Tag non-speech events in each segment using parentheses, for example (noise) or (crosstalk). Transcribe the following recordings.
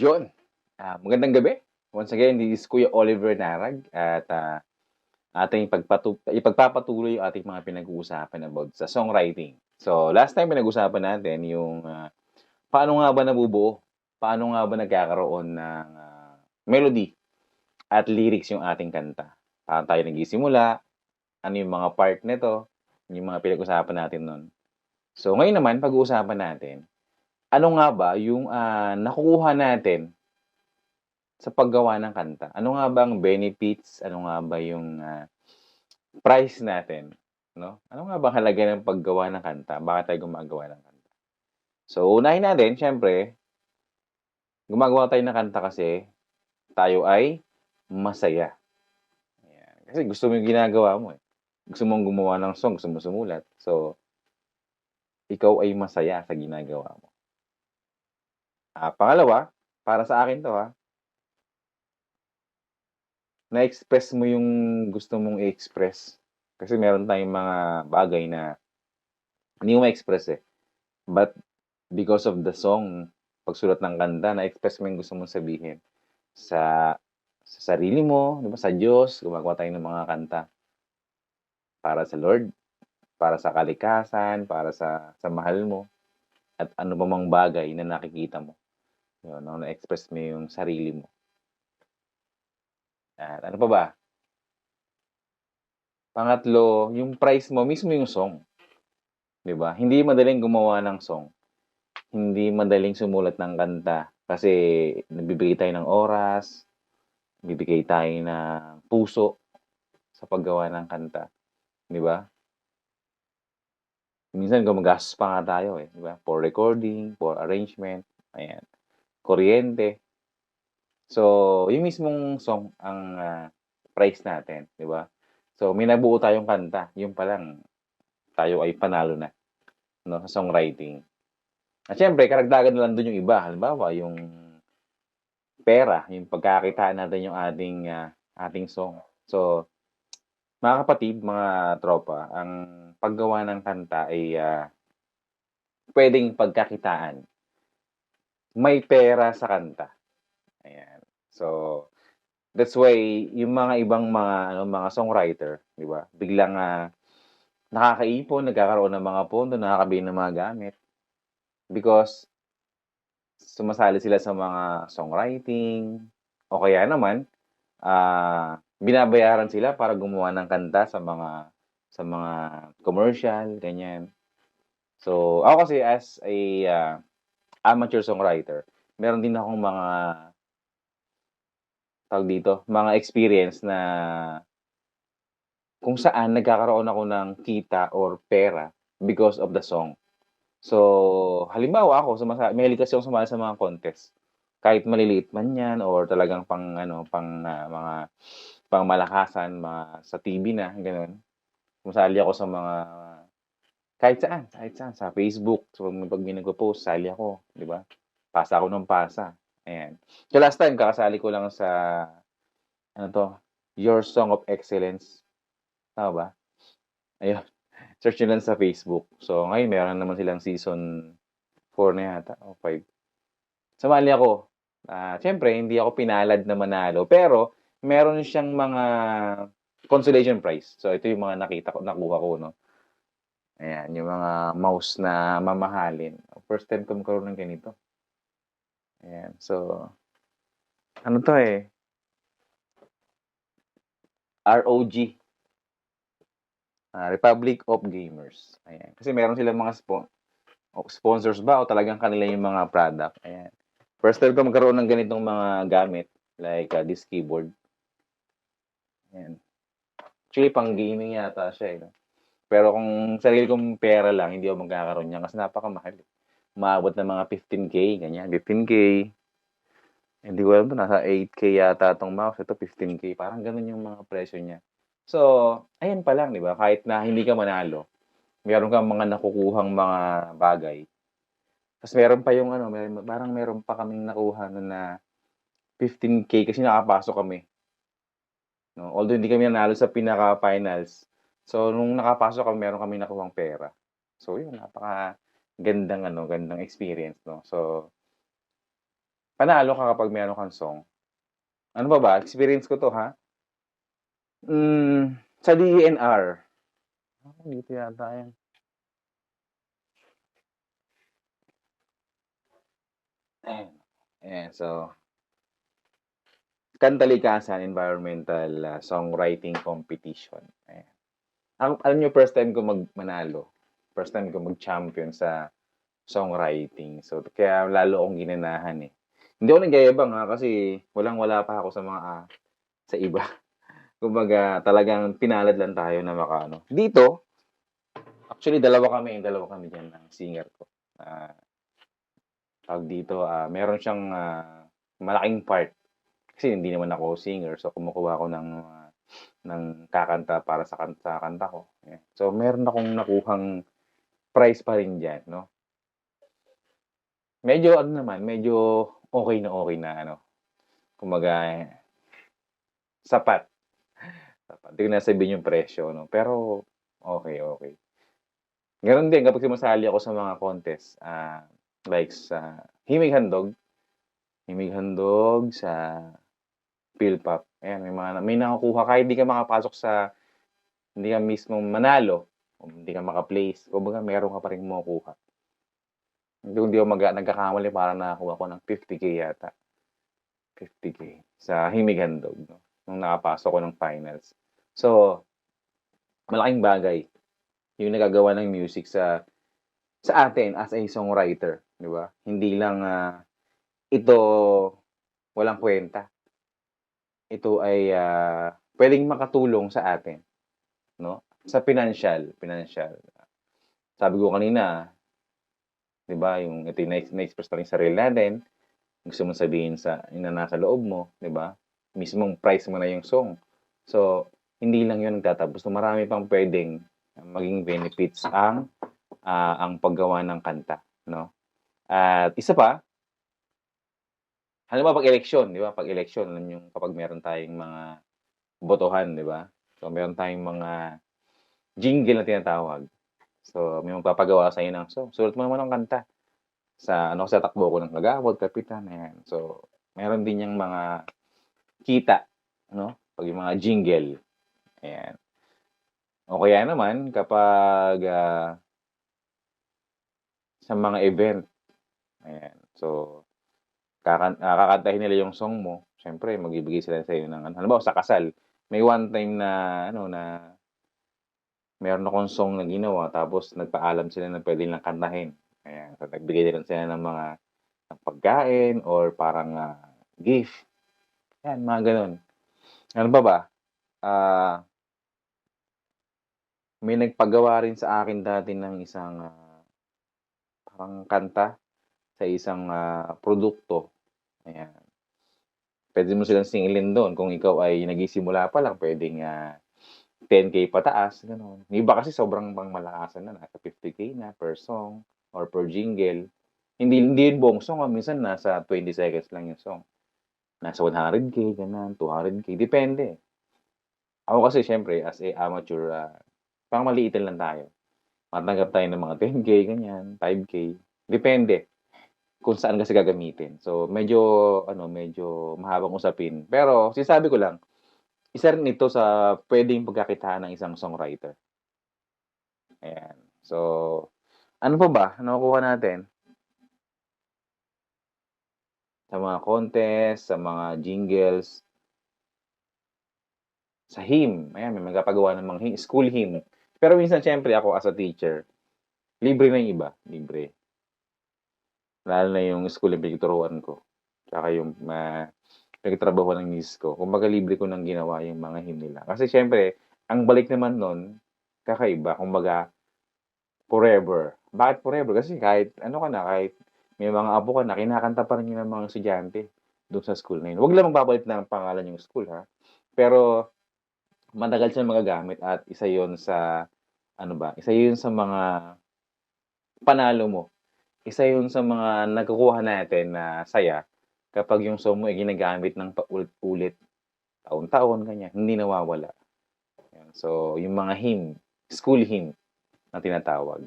Yun. Ah, magandang gabi. Once again, this is Kuya Oliver Narag at ah, ating pagpatu ipagpapatuloy yung ating mga pinag-uusapan about sa songwriting. So, last time pinag-usapan natin yung ah, paano nga ba nabubuo? Paano nga ba nagkakaroon ng ah, melody at lyrics yung ating kanta? Paano tayo nagsisimula? Ano yung mga part nito? Yung mga pinag-usapan natin nun. So, ngayon naman, pag-uusapan natin, ano nga ba yung ah, nakukuha natin sa paggawa ng kanta? Ano nga ba ang benefits? Ano nga ba yung ah, price natin? No? Ano nga ba ang halaga ng paggawa ng kanta? Bakit tayo gumagawa ng kanta? So, unahin natin, syempre, gumagawa tayo ng kanta kasi tayo ay masaya. Ayan. Kasi gusto mo yung ginagawa mo eh. Gusto mong gumawa ng song, gusto mo sumulat. So, ikaw ay masaya sa ginagawa mo. Ah, pangalawa, para sa akin to ha, na-express mo yung gusto mong i-express. Kasi meron tayong mga bagay na hindi mo ma-express eh. But because of the song, pagsulat ng kanta, na-express mo yung gusto mong sabihin. Sa, sa sarili mo, di ba? sa Diyos, gumagawa tayo ng mga kanta. Para sa Lord, para sa kalikasan, para sa, sa mahal mo, at ano pa mang bagay na nakikita mo. Yun, no? na-express mo yung sarili mo. At ano pa ba? Pangatlo, yung price mo, mismo yung song. 'Di ba? Hindi madaling gumawa ng song. Hindi madaling sumulat ng kanta kasi nagbibigay tayo ng oras, bibigay tayo ng puso sa paggawa ng kanta, 'di ba? Minsan gumagastos pa nga tayo eh, 'di ba? For recording, for arrangement, ayan. Kuryente. So, yung mismong song ang ah, price natin, 'di ba? So, may nabuo tayong kanta, yun pa lang tayo ay panalo na no sa songwriting. At syempre, karagdagan na lang doon yung iba. Halimbawa, yung pera, yung pagkakitaan natin yung ating ah, ating song. So, mga kapatid, mga tropa, ang paggawa ng kanta ay ah, pwedeng pagkakitaan. May pera sa kanta. Ayan. So, that's why yung mga ibang mga ano mga songwriter, 'di ba? Biglang ah, nakakaipon, nagkakaroon ng mga pondo, nakakabili ng mga gamit. Because sumasali sila sa mga songwriting o kaya naman ah, binabayaran sila para gumawa ng kanta sa mga sa mga commercial, ganyan. So, ako kasi as a ah, amateur songwriter, meron din akong mga tawag dito, mga experience na kung saan nagkakaroon ako ng kita or pera because of the song. So, halimbawa ako, sumasa mahilig kasi akong sumali sa mga contest. Kahit maliliit man 'yan or talagang pang ano, pang ah, mga pangmalakasan, mga sa TV na, gano'n. Sumasali ako sa mga kahit saan, kahit saan, sa Facebook. So, pag may nagpo-post, sali ako, 'di ba? Pasa ako ng pasa, ayan. So, last time kakasali ko lang sa ano 'to, Your Song of Excellence. Tama ba? Ayun, (laughs) search niyo lang sa Facebook. So, ngayon meron naman silang season 4 na yata o 5. Sumali ako. Ah, siyempre hindi ako pinalad na manalo, pero meron siyang mga consolation prize. So, ito yung mga nakita ko nakuha ko 'no. Ayan, yung mga mouse na mamahalin. First time ko magkaroon ng ganito. Ayan, so ano 'to, eh ROG. Ah, Republic of Gamers, ayan. Kasi meron silang mga spo sponsors ba o talagang kanila yung mga product, ayan. First time ko magkaroon ng ganitong mga gamit like ah, this keyboard. Ayan. Actually pang gaming yata siya, eh, 'no. Pero kung sarili kong pera lang, hindi ako magkakaroon niyan kasi napakamahal, eh. Umaabot ng mga 15K, ganyan, 15K. Hindi ko alam 'to, nasa 8K yata 'tong mouse, ito 15K, parang gano'n yung mga presyo niya. So, ayan pa lang, 'di ba, kahit na hindi ka manalo, meron kang mga nakukuhang mga bagay. Ta's meron pa yung ano, meron parang meron pa kaming nakuha nun na 15K kasi nakapasok kami. 'No, although hindi kami nanalo sa pinaka-finals. So, nung nakapasok kami, meron kaming nakuhang pera. So, yun napakagandang ano, gandang experience 'no. So panalo ka kapag meron kang song. Ano pa ba? Experience ko 'to, ha. Hmm, sa DENR. Ah, dito yata 'yan. Ayan. Ayan, so Kantalikasan Environmental, ah, Songwriting Competition, ayan. Ang alam niyo first time ko mag manalo, first time ko mag-champion sa songwriting. So, kaya lalo akong ginanahan, eh. Hindi ako nagyayabang, ha, kasi walang-wala pa ako sa mga, ah, sa iba. (laughs) Kumbaga talagang pinalad lang tayo na makaano. Dito, actually dalawa kami, dalawa kami diyan ng singer ko. Ah, tawag dito, ah, meron siyang, ah, malaking part. Kasi hindi naman ako singer, so kumukuha ako ng mga ng kakanta para sa kan sa kanta ko, ayan. So, meron akong nakuhang prize pa rin diyan, 'no. Medyo ano naman, medyo okey na okey na ano, kumbaga sapat. Sapat, di ko na sasabihin yung presyo 'no, pero okey, okey. Gano'n din kapag sumasali ako sa mga contest, ah, like sa Himig Handog. Himig Handog, sa PhilPop, ayan may mga may nakukuha kahit di ka makapasok sa hindi ka mismong manalo, o hindi ka maka-place, kumbaga meron ka pa ring makukuha. Kung di ako mag nagkakamali parang nakakuha ako ng 50K yata. 50K sa Himig Handog 'no, nung nakapasok ako ng finals. So, malaking bagay yung nagagawa ng music sa sa atin as a songwriter, di ba? Hindi lang, ah, ito walang kuwenta. Ito ay, ah, puwedeng makatulong sa atin, 'no, sa pinansiyal, pinansiyal. Sabi ko kanina, di ba, yung ito na na-express natin yung sarili natin, gusto mong sabihin sa yung na nasa loob mo, di ba? Mismong price mo na yung song. So, hindi lang yun nagtatapos, so marami pang puwedeng maging benefits ang, ah, ang paggawa ng kanta, 'no. At isa pa halimbawa 'pag eleksyon, di ba, 'pag eleksyon alam niyong kapag meron tayong mga botohan, di ba? So, meron tayong mga jingle na tinatawag. So, may magpapagawa sa'yo ng song, sulat mo naman ng kanta. Sa ano, sa takbo ko ng kagawad, kapitan, ayan. So, meron din yang mga kita, 'no, 'pag yung mga jingle, ayan. O kaya naman kapag, ah sa mga event, ayan. So, kakan ah, kakantahin nila yung song mo, siyempre magbibigay sila sa'yo ng ano, halimbawa sa kasal, may one time na ano, na meron akong song na ginawa tapos nagpaalam sila na puwede nilang kantahin, ayan. So, nagbigay din sila ng mga ng pagkain or parang, ah, gift, yan mga gano'n. Ano pa ba? Ah may nagpagawa rin sa akin dati ng isang, ah, parang kanta sa isang, ah, produkto, ayan. Puwede mo silang singilin do'n kung ikaw ay nagsisimula pa lang puwedeng, ah, 10K pataas, gano'n. Yung iba kasi sobrang pangmalakasan na, nasa 50K na per song or per jingle. Hindi hindi yun buong song, ah, minsan nasa 20 seconds lang yung song. Nasa 100K, gano'n, 200K, depende. Ako kasi siyempre as a amateur, ah, pangmaliitin lang tayo. Matatanggap tayo ng mga 10K, ganyan, 5K, depende kung saan kasi gagamitin. So, medyo ano, medyo mahabang usapin. Pero sinasabi ko lang, isa rin ito sa puwedeng pagkakitaan ng isang songwriter. Ayan. So, ano pa ba nakukuha natin? Sa mga contest, sa mga jingles. Sa hymn, ayan may nagpapagawa ng mga hi school hymn. Pero minsan siyempre ako as a teacher, libre na yung iba, libre. Lalo na yung school na pinagtuturuan ko, tsaka yung ma pinagtatrabahuhan ng misis ko, kumbaga libre ko ng ginawa yung mga hymn nila. Kasi siyempre ang balik naman nun, kakaiba, kumbaga forever. Bakit forever? Kasi kahit ano ka na, kahit may mga apo ka na, kinakanta pa rin yun ng mga estudyante do'n sa school na yun. Huwag lang magpapalit ng pangalan yung school, ha. Pero matagal siyang magagamit at isa yun sa ano ba, isa yun sa mga panalo mo. Isa yun sa mga nakukuha natin na saya kapag yung song mo ay ginagamit ng paulit-ulit, taon-taon, ganyan, hindi nawawala. So, yung mga hymn, school hymn na tinatawag.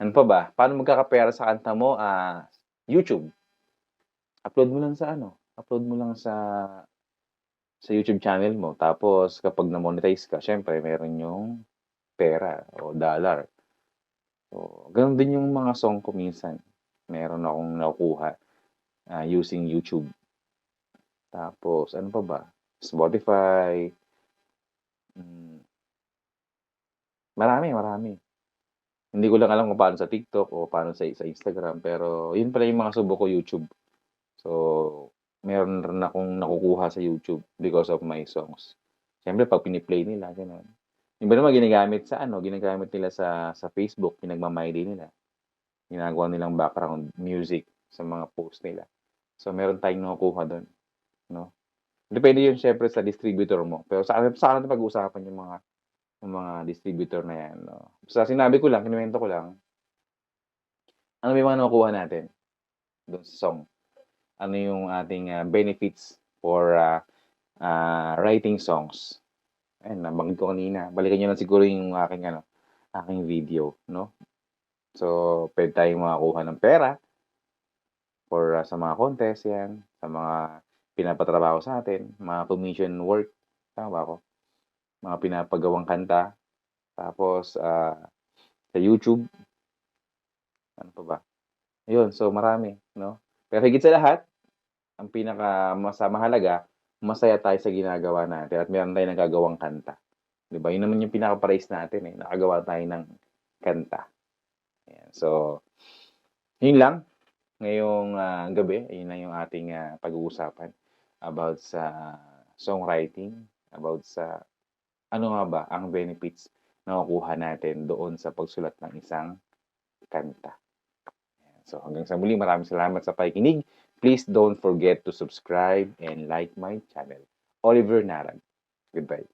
Ano pa ba? Paano magkakapera sa kanta mo? Ah, YouTube. upload mo lang sa ano, upload mo lang sa sa YouTube channel mo. Tapos kapag na-monetize ka, siyempre meron yung pera o dollar. So, gano'n din yung mga song ko minsan. Meron akong nakukuha ah, using YouTube. Tapos ano pa ba? Spotify. Hmm. Marami, marami. Hindi ko lang alam kung paano sa TikTok o paano sa sa Instagram, pero yun pala yung mga subok ko YouTube. So, meron rin akong nakukuha sa YouTube because of my songs. Siyempre 'pag pini-play nila gano'n. Yung iba naman ginagamit sa ano, ginagamit nila sa sa Facebook, pinagma-my day nila. Ginagawa nilang background music sa mga post nila. So, meron tayong nakukuha dun, 'no? Depende yun siyempre sa distributor mo. Pero sa sa akin pag-uusapan yung mga yung mga distributor na 'yan, 'no. Basta sinabi ko lang, kinuwento ko lang. Ano yung mga nakukuha natin dun sa song? Ano yung ating, ah, benefits for, ah, ah, writing songs? Ayan, nabanggit ko kanina. Balikan niyo lang siguro yung aking ano, aking video, 'no. So, puwede tayong makakuha ng pera for, ah, sa mga contest 'yan, sa mga pinapatrabaho sa atin, mga commission work, tama ba ako? Mga pinapagawang kanta. Tapos, ah, sa YouTube. Ano pa ba? Ayun, so marami, 'no. Pero higit sa lahat, ang pinaka masa mahalaga, masaya tayo sa ginagawa natin at meron tayong nagagawang kanta. 'Di ba? Yun naman yung pinaka-praise natin, eh, nakagawa tayo ng kanta. Ayan, so yun lang. Ngayong, ah, gabi, ayun lang yung ating, ah, pag-uusapan about sa songwriting, about sa ano nga ba ang benefits na makukuha natin doon sa pagsulat ng isang kanta. So hanggang sa muli, maraming salamat sa pakikinig. Please don't forget to subscribe and like my channel. Oliver Narag. Goodbye.